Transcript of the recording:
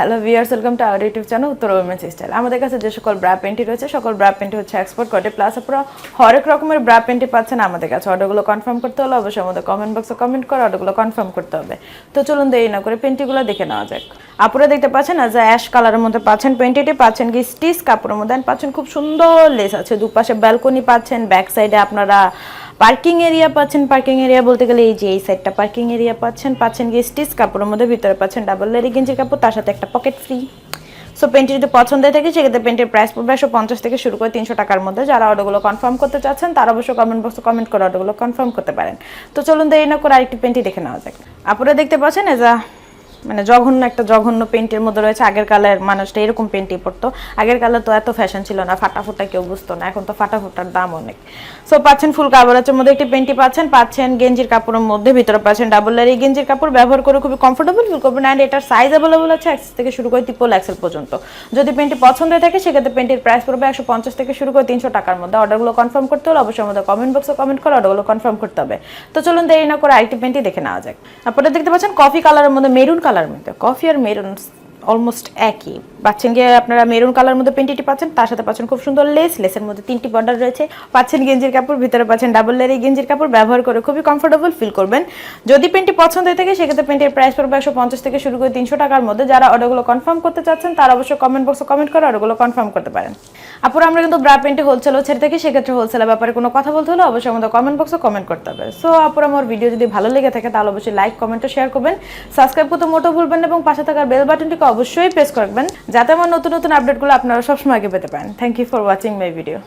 Hello viewers welcome to our YouTube channel Uttar women's style আমাদের কাছে যে সকল ব্রা পেন্টি রয়েছে, সকল ব্রা পেন্টি হচ্ছে এক্সপোর্ট করে প্লাস আপনারা হরেক রকমের ব্রা পেন্টি পাচ্ছেন আমাদের কাছে। অর্ডারগুলো কনফার্ম করতে হলে অবশ্যই আমাদের কমেন্ট বক্সে কমেন্ট করে অর্ডারগুলো কনফার্ম করতে হবে। তো চলুন দেরি না করে পেন্টিগুলো দেখে নেওয়া যাক। আপুরা দেখতে পাচ্ছেন আজ অ্যাশ কালারের মধ্যে পাচ্ছেন পেন্টিটি পাচ্ছেন কি স্টিচ কাপড়ের মধ্যে পাচ্ছেন খুব সুন্দর লেস আছে। দুপাশে ব্যালকনি পাচ্ছেন ব্যাক সাইডে আপনারা পার্কিং এরিয়া পাচ্ছেন। পার্কিং এরিয়া বলতে গেলে এই যে এই সাইডটা পার্কিং এরিয়া পাচ্ছেন। পাচ্ছেন গিয়ে স্টিচ কাপড়ের মধ্যে, ভিতরে পাচ্ছেন ডাবল লেরি গেঞ্জির কাপড়, তার সাথে একটা পকেট ফ্রি সো পেন্টি যদি পছন্দ হয়ে থাকে, সেক্ষেত্রে পেন্টের প্রাইস পড়বে একশো পঞ্চাশ থেকে শুরু করে তিনশো টাকার মধ্যে। যারা অর্ডারগুলো কনফার্ম করতে চাচ্ছেন, তারা অবশ্যই কমেন্ট বক্সে কমেন্ট করে অর্ডারগুলো কনফার্ম করতে পারেন। তো চলুন দেরি না করে আরেকটি পেন্টি দেখে নেওয়া যাক। আপনারা দেখতে পাচ্ছেন এজ আ মানে জঘন্য একটা জঘন্য পেন্টের মধ্যে রয়েছে। আগের কালের মানুষটা এরকম পেন্টই পড়তো আগের কালে তো এত ফ্যাশন ছিল না ফাটা ফুটা কেউ বুঝতো না। এখন তো ফাটা ফুটার দাম অনেক। সো পাচ্ছেন ফুল কাভারেজের মধ্যে একটি পেন্টি পাচ্ছেন। পাচ্ছেন গেঞ্জির কাপড়ের মধ্যে, ভিতরে পাচ্ছেন ডাবল লারি গেঞ্জির কাপড়। ব্যবহার করে খুবই কমফোর্টেবল ফিল করবেন অ্যান্ড এটার সাইজ অ্যাভেলেবল আছে এক্সেস থেকে শুরু করে ট্রিপল এক্সেল পর্যন্ত। যদি পেন্টি পছন্দ হয়ে থাকে, সেক্ষেত্রে পেন্টির প্রাইস পড়বে একশো পঞ্চাশ থেকে শুরু করে তিনশো টাকার মধ্যে। অর্ডারগুলো কনফার্ম করতে হলে অবশ্যই আমাদের কমেন্ট বক্সে কমেন্ট করে অর্ডারগুলো কনফার্ম করতে হবে। তো চলুন দেরি না করে আরেকটি পেন্টি দেখে নেওয়া যাক। আপনারা দেখতে পাচ্ছেন কফি কালারের মধ্যে মেরুন কালারের মধ্যে কফি আর মেরুন অলমোস্ট একই। পাচ্ছেন গিয়ে আপনারা মেরুন কালার মধ্যে পেন্টিটি পাচ্ছেন, তার সাথে পাচ্ছেন খুব সুন্দর লেস লেসের মধ্যে তিনটি বর্ডার রয়েছে। পাচ্ছেন গেঞ্জির কাপড়, ভিতরে পাচ্ছেন ডাবল লেয়ারি গেঞ্জির কাপড়, ব্যবহার করে খুবই কমফোর্টেবল ফিল করবেন। যদি পেন্টি পছন্দ হয়ে থাকে, সেক্ষেত্রে পেন্টের প্রাইস পড়বে একশো পঞ্চাশ থেকে শুরু করে তিনশো টাকার মধ্যে। যারা অর্ডারগুলো কনফার্ম করতে চাচ্ছেন, তারা অবশ্যই কমেন্ট বক্সে কমেন্ট করে অর্ডারগুলো কনফার্ম করতে পারেন। আপুর, আমরা কিন্তু ব্রা পেন্টে হোলসেলও ছেড়ে থাকি, সেক্ষেত্রে হোলসেলের ব্যাপারে কোনো কথা বলতে হলে অবশ্যই আমাদের কমেন্ট বক্সে কমেন্ট করতে হবে। সো আপুর, আমার ভিডিও যদি ভালো লেগে থাকে, তাহলে অবশ্যই লাইক কমেন্ট শেয়ার করবেন। সাবস্ক্রাইব করতে মোটেও ভুলবেন এবং পাশে থাকার বেল বাটনটিকে অবশ্যই প্রেস করবেন যাতে আমার নতুন নতুন আপডেটগুলো আপনারা সবসময় আগে পেতে পারেন। Thank you for watching my video